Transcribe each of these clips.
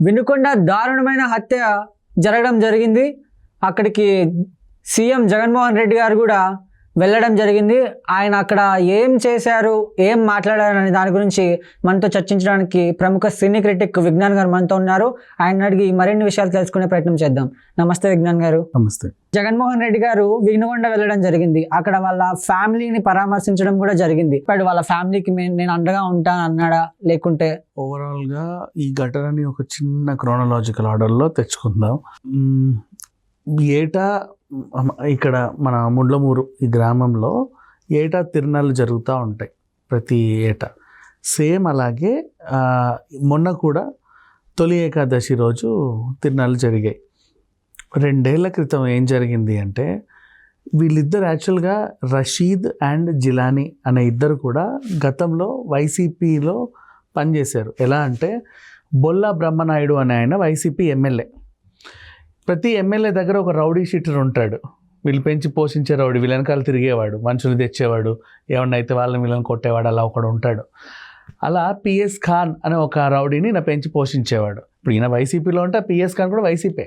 వినుకొండ దారుణమైన హత్య జరగడం జరిగింది. అక్కడికి సీఎం జగన్మోహన్ రెడ్డి గారు కూడా వెళ్ళడం జరిగింది. ఆయన అక్కడ ఏం చేశారు ఏం మాట్లాడారు అనే దాని గురించి మనతో చర్చించడానికి ప్రముఖ సినీ క్రిటిక్ విజ్ఞాన్ గారు మనతో ఉన్నారు. ఆయన అడిగి మరిన్ని విషయాలు తెలుసుకునే ప్రయత్నం చేద్దాం. నమస్తే విజ్ఞాన్ గారు. నమస్తే. జగన్మోహన్ రెడ్డి గారు వినుకొండ వెళ్ళడం జరిగింది. అక్కడ వాళ్ళ ఫ్యామిలీని పరామర్శించడం కూడా జరిగింది. ఇప్పుడు వాళ్ళ ఫ్యామిలీకి నేను అండగా ఉంటాను అన్నాడా? లేకుంటే ఓవరాల్గా ఈ ఘటనని ఒక చిన్న క్రోనలాజికల్ ఆర్డర్లో తెచ్చుకుందాం. ఏటా ఇక్కడ మన ముండ్లమూరు ఈ గ్రామంలో ఏటా తిరునాళ్ళు జరుగుతూ ఉంటాయి ప్రతి ఏటా. సేమ్ అలాగే మొన్న కూడా తొలి ఏకాదశి రోజు తిరునాళ్ళు జరిగాయి. రెండేళ్ళ క్రితం ఏం జరిగింది అంటే వీళ్ళిద్దరు యాక్చువల్గా రషీద్ అండ్ జిలానీ అనే ఇద్దరు కూడా గతంలో వైసీపీలో పనిచేశారు. ఎలా అంటే బొల్లా బ్రహ్మనాయుడు అనే ఆయన వైసీపీ ఎమ్మెల్యే. ప్రతి ఎమ్మెల్యే దగ్గర ఒక రౌడీ షీటర్ ఉంటాడు. వీళ్ళు పెంచి పోషించే రౌడీ వీళ్ళ వెనకాల తిరిగేవాడు మనుషులు తెచ్చేవాడు ఏమన్నా అయితే వాళ్ళని వీళ్ళని కొట్టేవాడు అలా ఒకడు ఉంటాడు. అలా పిఎస్ ఖాన్ అనే ఒక రౌడీని నా పెంచి పోషించేవాడు. ఇప్పుడు ఈయన వైసీపీలో ఉంటే పిఎస్ ఖాన్ కూడా వైసీపీ.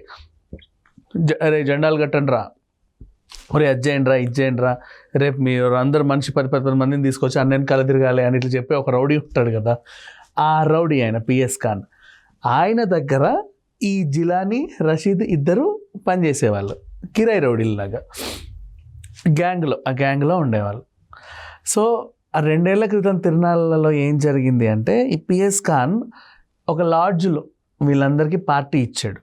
అరే జెండాలు కట్టండి రా ఒరే అది చేయండి రా ఇది చేయండి రా రేపు మీరు అందరు మనిషి పది పది పది మందిని తీసుకొచ్చి అన్నని కల తిరగాలి అని ఇట్లా చెప్పి ఒక రౌడీ ఉంటాడు కదా. ఆ రౌడీ ఆయన పిఎస్ ఖాన్. ఆయన దగ్గర ఈ జిలానీ రషీద్ ఇద్దరు పనిచేసేవాళ్ళు. కిరాయి రౌడీలాగా గ్యాంగ్లో ఆ గ్యాంగ్లో ఉండేవాళ్ళు. సో ఆ రెండేళ్ళ క్రితం తిరునాళ్ళలో ఏం జరిగింది అంటే ఈ పిఎస్ ఖాన్ ఒక లాడ్జ్లో వీళ్ళందరికీ పార్టీ ఇచ్చాడు.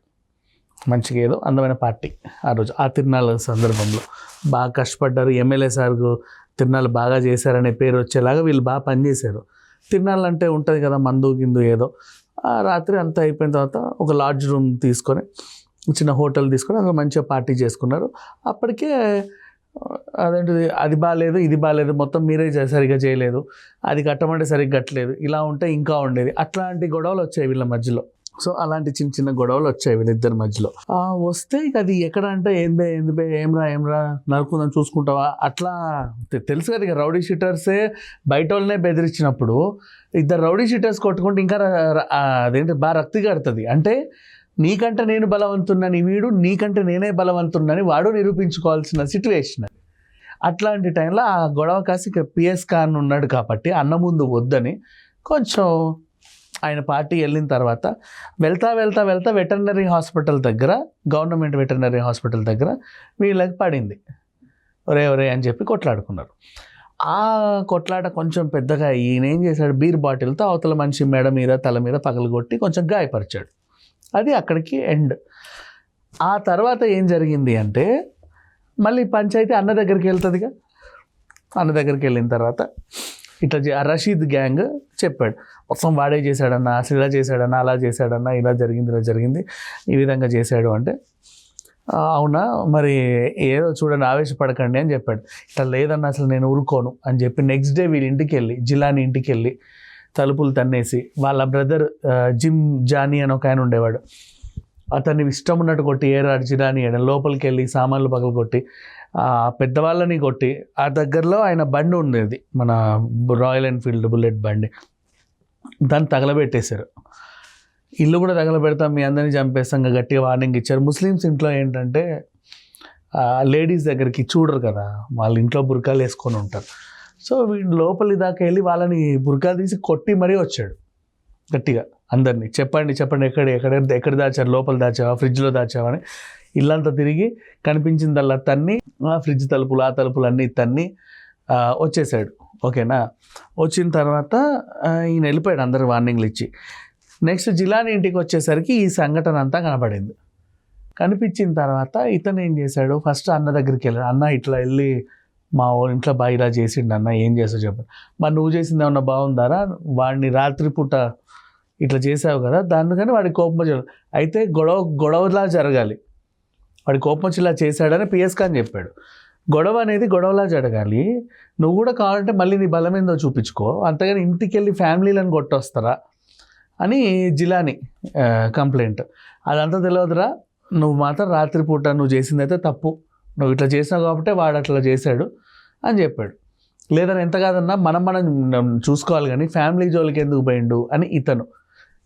మంచిగా ఏదో అందమైన పార్టీ ఆ రోజు ఆ తిరునాళ్ళ సందర్భంలో. బాగా కష్టపడ్డారు. ఎమ్మెల్యే సార్కు తిరునాళ్ళు బాగా చేశారనే పేరు వచ్చేలాగా వీళ్ళు బాగా పనిచేశారు. తిరునాళ్ళు అంటే ఉంటుంది కదా మందు గిందు ఏదో. ఆ రాత్రి అంతా అయిపోయిన తర్వాత ఒక లాడ్జ్ రూమ్ తీసుకొని చిన్న హోటల్ తీసుకొని అందులో మంచిగా పార్టీ చేసుకున్నారు. అప్పటికే అదేంటిది అది బాగాలేదు ఇది బాగాలేదు మొత్తం మీరే సరిగ్గా చేయలేదు అది కట్టమంటే సరిగ్గా కట్టలేదు ఇలా ఉంటే ఇంకా ఉండేది. అట్లాంటి గొడవలు వచ్చాయి వీళ్ళ మధ్యలో. సో అలాంటి చిన్న చిన్న గొడవలు వచ్చాయి వీళ్ళిద్దరి మధ్యలో. వస్తే ఇక అది ఎక్కడ అంటే ఏం బే ఏంది బే ఏమ్రా ఏమ్రా నరుకుందని చూసుకుంటావా? అట్లా తెలుసు కదా ఇక రౌడీ షీటర్సే బయట వాళ్ళనే బెదిరించినప్పుడు ఇద్దరు రౌడీ షీటర్స్ కొట్టుకుంటే ఇంకా అదేంటి బాగా రక్తి కడుతుంది. అంటే నీకంటే నేను బలవంతున్నాను వీడు నీకంటే నేనే బలవంతున్నని వాడు నిరూపించుకోవాల్సిన సిచ్యువేషన్ అది అట్లాంటి టైంలో ఆ గొడవ కాసి ఇక పిఎస్ ఖాన్ ఉన్నాడు కాబట్టి అన్న ముందు వద్దని కొంచెం ఆయన పార్టీ వెళ్ళిన తర్వాత వెళ్తా వెళ్తా వెళ్తా వెటర్నరీ హాస్పిటల్ దగ్గర గవర్నమెంట్ వెటర్నరీ హాస్పిటల్ దగ్గర వీళ్ళకి పడింది. ఒరే ఒరే అని చెప్పి కొట్లాడుకున్నారు. ఆ కొట్లాట కొంచెం పెద్దగా ఈయన ఏం చేశాడు? బీర్ బాటిల్తో అవతల మనిషి మెడ మీద తల మీద పగలగొట్టి కొంచెం గాయపరిచాడు. అది అక్కడికి ఎండ్. ఆ తర్వాత ఏం జరిగింది అంటే మళ్ళీ పంచాయతీ అన్న దగ్గరికి వెళ్తుందిగా. అన్న దగ్గరికి వెళ్ళిన తర్వాత ఇట్లా ఆ రషీద్ గ్యాంగ్ చెప్పాడు. మొత్తం వాడే చేశాడన్న అసలు ఇలా చేశాడన్న అలా చేశాడన్న ఇలా జరిగింది ఇలా జరిగింది ఈ విధంగా చేశాడు అంటే అవునా? మరి ఏదో చూడండి ఆవేశపడకండి అని చెప్పాడు. ఇట్లా లేదన్న అసలు నేను ఊరుకోను అని చెప్పి నెక్స్ట్ డే వీళ్ళ ఇంటికి వెళ్ళి జిలాని ఇంటికి వెళ్ళి తలుపులు తన్నేసి వాళ్ళ బ్రదర్ జిమ్ జానీ అని ఒక ఆయన ఉండేవాడు. అతన్ని ఇష్టం ఉన్నట్టు కొట్టి ఏరాడు జిలాని అని లోపలికి వెళ్ళి సామాన్లు పగలు కొట్టి పెద్దవాళ్ళని కొట్టి ఆ దగ్గరలో ఆయన బండి ఉండేది. మన రాయల్ ఎన్ఫీల్డ్ బుల్లెట్ బండి. దాన్ని తగలబెట్టేశారు. ఇల్లు కూడా తగలబెడతాం మీ అందరినీ చంపేస్తాం గట్టిగా వార్నింగ్ ఇచ్చారు. ముస్లిమ్స్ ఇంట్లో ఏంటంటే లేడీస్ దగ్గరికి చూడరు కదా వాళ్ళ ఇంట్లో బురకాలు వేసుకొని ఉంటారు. సో వీడు లోపలి దాకా వెళ్ళి వాళ్ళని బురకా తీసి కొట్టి మరీ వచ్చాడు. గట్టిగా అందరినీ. చెప్పండి చెప్పండి ఎక్కడ ఎక్కడ ఎక్కడ దాచారు? లోపల దాచావా? ఫ్రిడ్జ్లో దాచావా అని. ఇల్లంతా తిరిగి కనిపించిందల్లా తన్ని ఆ ఫ్రిడ్జ్ తలుపులు ఆ తలుపులు అన్నీ తన్ని వచ్చేసాడు. ఓకేనా? వచ్చిన తర్వాత ఈయన వెళ్ళిపోయాడు అందరు వార్నింగ్లు ఇచ్చి. నెక్స్ట్ జిలాని ఇంటికి వచ్చేసరికి ఈ సంఘటన అంతా కనపడింది. కనిపించిన తర్వాత ఇతను ఏం చేశాడు? ఫస్ట్ అన్న దగ్గరికి వెళ్ళాడు. అన్న ఇట్లా వెళ్ళి మా ఇంట్లో బాగా ఇలా చేసిండు అన్న ఏం చేసావు చెప్పండి మరి నువ్వు చేసింది ఏమన్నా బాగుందారా? వాడిని రాత్రిపూట ఇట్లా చేసావు కదా దానికని వాడి కోపం అయితే గొడవ గొడవలా జరగాలి. వాడి కోపం వచ్చి ఇలా చేశాడని పిఎస్ ఖాన్ చెప్పాడు. గొడవ అనేది గొడవలా జరగాలి. నువ్వు కూడా కావాలంటే మళ్ళీ నీ బలం ఏందో చూపించుకో. అంతగాని ఇంటికి వెళ్ళి ఫ్యామిలీలను కొట్టొస్తారా? అని జిలాని కంప్లైంట్. అదంతా తెలియదురా నువ్వు మాత్రం రాత్రిపూట నువ్వు చేసిందైతే తప్పు. నువ్వు ఇట్లా చేసినావు కాబట్టి వాడు అట్లా చేశాడు అని చెప్పాడు. లేదని ఎంత కాదన్నా మనం మనం చూసుకోవాలి కానీ ఫ్యామిలీ జోలికి ఎందుకు పోయిండు అని ఇతను.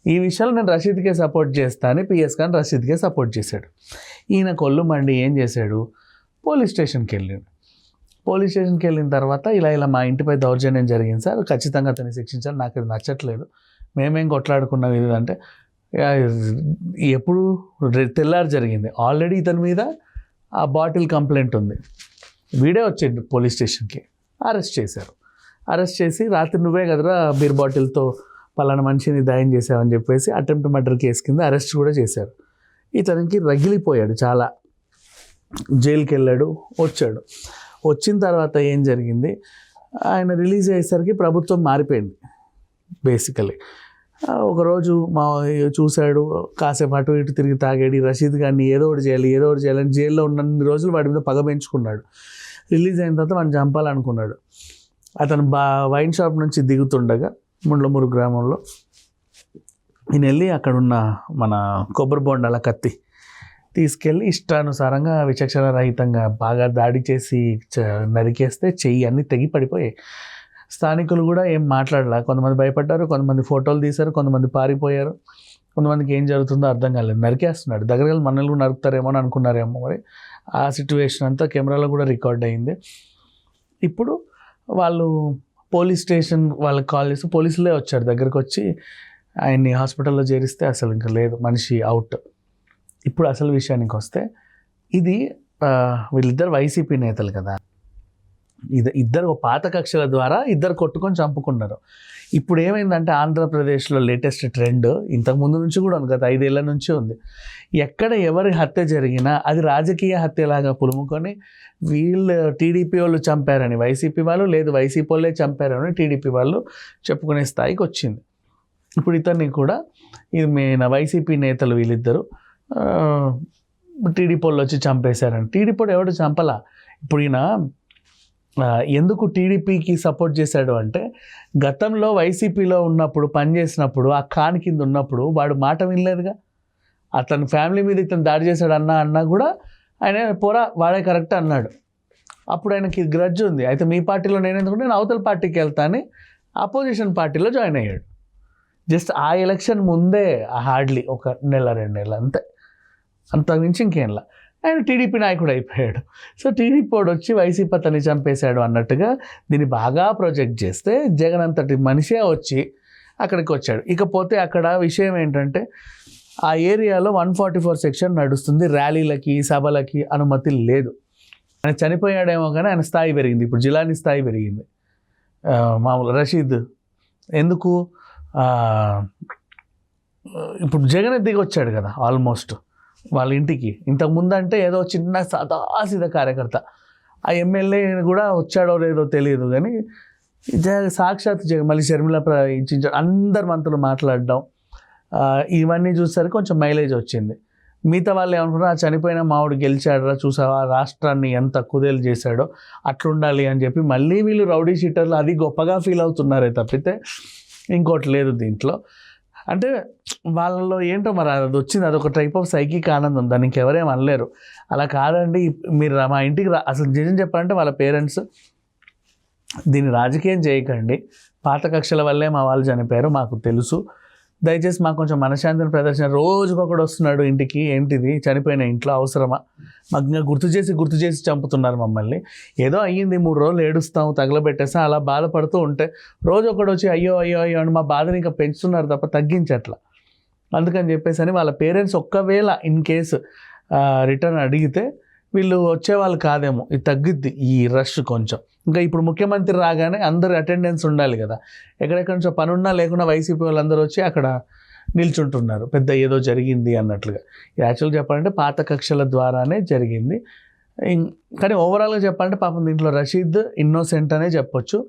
ఈ విషయాలు నేను రషీద్కే సపోర్ట్ చేస్తా అని పిఎస్ ఖాన్ రషీద్కే సపోర్ట్ చేశాడు. ఈయన కొల్లు మండి ఏం చేశాడు? పోలీస్ స్టేషన్కి వెళ్ళాడు. పోలీస్ స్టేషన్కి వెళ్ళిన తర్వాత ఇలా ఇలా మా ఇంటిపై దౌర్జన్యం జరిగింది సార్ ఖచ్చితంగా అతన్ని శిక్షించాలి నాకు ఇది నచ్చట్లేదు. మేమేం కొట్లాడుకున్నాం ఇది అంటే ఎప్పుడు రె- తెల్లారి జరిగింది. ఆల్రెడీ ఇతని మీద ఆ బాటిల్ కంప్లైంట్ ఉంది. వీడే వచ్చిండు పోలీస్ స్టేషన్కి. అరెస్ట్ చేశారు. అరెస్ట్ చేసి రాత్రి నువ్వే కదరా బీర్ బాటిల్తో పలానా మనిషిని దయం చేశామని చెప్పేసి అటెంప్ట్ మర్డర్ కేసు కింద అరెస్ట్ కూడా చేశారు. ఇతనికి రగిలిపోయాడు చాలా. జైలుకి వెళ్ళాడు వచ్చాడు. వచ్చిన తర్వాత ఏం జరిగింది? ఆయన రిలీజ్ అయ్యేసరికి ప్రభుత్వం మారిపోయింది బేసికలీ ఒకరోజు మా చూశాడు కాసేపు అటు ఇటు తిరిగి తాగాడు రషీద్ గారిని ఏదో ఒకటి చేయాలి ఏదో ఒకటి చేయాలని జైల్లో ఉన్నన్ని రోజులు వాడి మీద పగ పెంచుకున్నాడు. రిలీజ్ అయిన తర్వాత వాడిని చంపాలనుకున్నాడు. అతను బా వైన్ షాప్ నుంచి దిగుతుండగా ముండ్లమూరు గ్రామంలో. నేను వెళ్ళి అక్కడున్న మన కొబ్బరి బొండాల కత్తి తీసుకెళ్ళి ఇష్టానుసారంగా విచక్షణ రహితంగా బాగా దాడి చేసి చ- నరికేస్తే చెయ్యి అన్నీ తెగి పడిపోయాయి. స్థానికులు కూడా ఏం మాట్లాడలే. కొంతమంది భయపడ్డారు కొంతమంది ఫోటోలు తీశారు కొంతమంది పారిపోయారు. కొంతమందికి ఏం జరుగుతుందో అర్థం కాలేదు. నరికేస్తున్నాడు. దగ్గర వెళ్ళి మనల్ని కూడా నరుకుతారేమో అని అనుకున్నారేమో మరి. ఆ సిచ్యువేషన్ అంతా కెమెరాలో కూడా రికార్డ్ అయింది. ఇప్పుడు వాళ్ళు పోలీస్ స్టేషన్ వాళ్ళకి కాల్ చేసి పోలీసులే వచ్చారు. దగ్గరకు వచ్చి ఆయన్ని హాస్పిటల్లో చేరిస్తే అసలు ఇంకా లేదు మనిషి అవుట్. ఇప్పుడు అసలు విషయానికి వస్తే ఇది వీళ్ళిద్దరు వైసీపీ నేతలు కదా. ఇద్దరు పాత కక్షల ద్వారా ఇద్దరు కొట్టుకొని చంపుకున్నారు. ఇప్పుడు ఏమైందంటే ఆంధ్రప్రదేశ్లో లేటెస్ట్ ట్రెండ్ ఇంతకుముందు నుంచి కూడా ఉంది గత ఐదేళ్ళ నుంచి ఉంది. ఎక్కడ ఎవరి హత్య జరిగినా అది రాజకీయ హత్యలాగా పులుముకొని వీళ్ళు టీడీపీ వాళ్ళు చంపారని వైసీపీ వాళ్ళు లేదు వైసీపీ వాళ్ళే చంపారని టీడీపీ వాళ్ళు చెప్పుకునే స్థాయికి వచ్చింది. ఇప్పుడు ఇతన్ని కూడా ఇది మెయిన్ వైసీపీ నేతలు వీళ్ళిద్దరు టీడీపీ వాళ్ళు వచ్చి చంపేశారని. టీడీపీ ఎవడు చంపలా? ఇప్పుడు ఈయన ఎందుకు టీడీపీకి సపోర్ట్ చేశాడు అంటే గతంలో వైసీపీలో ఉన్నప్పుడు పనిచేసినప్పుడు ఆ ఖాన్ కింద ఉన్నప్పుడు వాడు మాట వినలేదుగా. అతని ఫ్యామిలీ మీద ఇతను దాడి చేశాడు అన్న అన్నా కూడా ఆయన పోరా వాడే కరెక్ట్ అన్నాడు. అప్పుడు ఆయనకి గ్రడ్జ్ ఉంది. అయితే మీ పార్టీలో నేను ఎందుకంటే నేను అవతల పార్టీకి వెళ్తాను అపోజిషన్ పార్టీలో జాయిన్ అయ్యాడు. జస్ట్ ఆ ఎలక్షన్ ముందే హార్డ్లీ ఒక నెల రెండు నెలలు అంతే. అంత ఇంకేంలా ఆయన టీడీపీ నాయకుడు అయిపోయాడు. సో టీడీపీ వాడు వచ్చి వైసీపీ అతన్ని చంపేశాడు అన్నట్టుగా దీన్ని బాగా ప్రొజెక్ట్ చేస్తే జగన్ అంతటి మనిషే వచ్చి అక్కడికి వచ్చాడు. ఇకపోతే అక్కడ విషయం ఏంటంటే ఆ ఏరియాలో వన్ ఫార్టీ ఫోర్ సెక్షన్ నడుస్తుంది. ర్యాలీలకి సభలకి అనుమతి లేదు. ఆయన చనిపోయాడేమో కానీ ఆయన స్థాయి పెరిగింది. ఇప్పుడు జిలాని స్థాయి పెరిగింది. మామూలు రషీద్ ఎందుకు? ఇప్పుడు జగన్ దిగి వచ్చాడు కదా ఆల్మోస్ట్. వాళ్ళ ఇంటికి. ఇంతకు ముందు అంటే ఏదో చిన్న సదాసిద కార్యకర్త. ఆ ఎమ్మెల్యే కూడా వచ్చాడో లేదో తెలియదు కానీ సాక్షాత్ మళ్ళీ షర్మిల ఇచ్చించాడు అందరు మంత్రులు మాట్లాడడం. ఇవన్నీ చూసరికి కొంచెం మైలేజ్ వచ్చింది. మిగతా వాళ్ళు ఏమనుకున్నారు "ఆ చనిపోయిన మావుడు గెలిచాడరా చూసావా రాష్ట్రాన్ని ఎంత కుదేలు చేశాడో అట్లుండాలి అని చెప్పి మళ్ళీ వీళ్ళు రౌడీ షీటర్లు అది గొప్పగా ఫీల్ అవుతున్నారే తప్పితే ఇంకోటి లేదు దీంట్లో. అంటే వాళ్ళలో ఏంటో మరి అది వచ్చింది. అదొక టైప్ ఆఫ్ సైకిక్ ఆనందం. దానికి ఎవరేం అనలేరు. అలా కాదండి. మీరు రా- మా ఇంటికి రా. అసలు నిజం చెప్పాలంటే వాళ్ళ పేరెంట్స్ దీన్ని రాజకీయం చేయకండి. పాత కక్షల వల్లే మా వాళ్ళు చనిపోయారు. మాకు తెలుసు. దయచేసి మాకు కొంచెం మనశాంతిని ప్రదర్శన రోజుకొకడు వస్తున్నాడు ఇంటికి ఏంటిది? చనిపోయిన ఇంట్లో అవసరమా? మాకు ఇంకా గుర్తు చేసి గుర్తు చేసి చంపుతున్నారు మమ్మల్ని. ఏదో అయ్యింది మూడు రోజులు ఏడుస్తాం తగలబెట్టేస్తాం అలా బాధపడుతూ ఉంటే రోజు ఒకడు వచ్చి అయ్యో అయ్యో అయ్యో అని మా బాధని ఇంకా పెంచుతున్నారు తప్ప తగ్గించట్లా. అందుకని చెప్పేసి అని వాళ్ళ పేరెంట్స్ ఒక్కవేళ ఇన్ కేసు రిటర్న్ అడిగితే వీళ్ళు వచ్చేవాళ్ళు కాదేమో. ఇది తగ్గిద్ది ఈ రష్ కొంచెం. ఇంకా ఇప్పుడు ముఖ్యమంత్రి రాగానే అందరు అటెండెన్స్ ఉండాలి కదా. ఎక్కడెక్కడి నుంచో పనున్నా లేకుండా వైసీపీ వాళ్ళందరూ వచ్చి అక్కడ నిల్చుంటున్నారు. పెద్ద ఏదో జరిగింది అన్నట్లుగా. యాక్చువల్గా చెప్పాలంటే పాత కక్షల ద్వారానే జరిగింది. ఇం- కానీ ఓవరాల్గా చెప్పాలంటే పాపం దీంట్లో రషీద్ ఇన్నోసెంట్ అనే చెప్పొచ్చు.